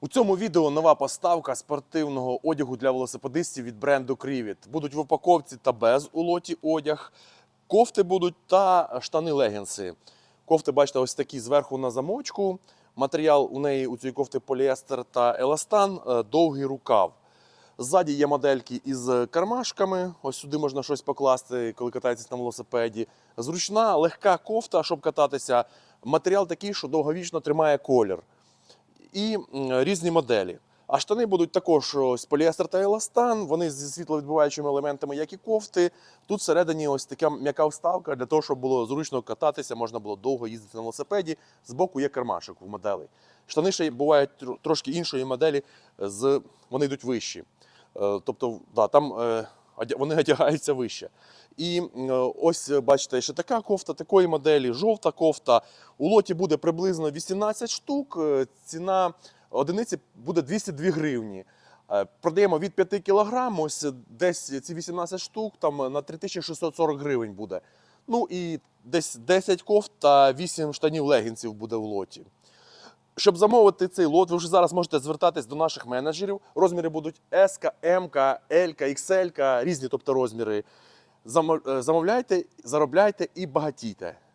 У цьому відео нова поставка спортивного одягу для велосипедистів від бренду Крівіт. Будуть в упаковці та без у лоті одяг. Кофти будуть та штани легінси. Кофти, бачите, ось такі зверху на замочку. Матеріал у неї у цієї кофти поліестер та еластан, е, довгий рукав. Ззаді є модельки із кармашками. Ось сюди можна щось покласти, коли катаєтесь на велосипеді. Зручна, легка кофта, щоб кататися. Матеріал такий, що довговічно тримає колір. І різні моделі. А штани будуть також ось поліестер та еластан. Вони зі світловідбиваючими елементами, як і кофти. Тут всередині ось така м'яка вставка для того, щоб було зручно кататися, можна було довго їздити на велосипеді. Збоку є кармашок в моделі. Штани ще бувають трошки іншої моделі, з... вони йдуть вищі. Е, Тобто, да, там е, вони одягаються вище. І е, ось е, бачите, ще така кофта, такої моделі, жовта кофта. У лоті буде приблизно 18 штук. е, Ціна одиниці буде 202 гривні. Продаємо від 5 кг, ось десь ці 18 штук там на 3640 гривень буде. Ну і десь 10 кофт та 8 штанів легінсів буде в лоті. Щоб замовити цей лот, ви вже зараз можете звертатись до наших менеджерів. Розміри будуть S, M, L, XL, різні, тобто розміри. Е, Замовляйте, заробляйте і багатійте.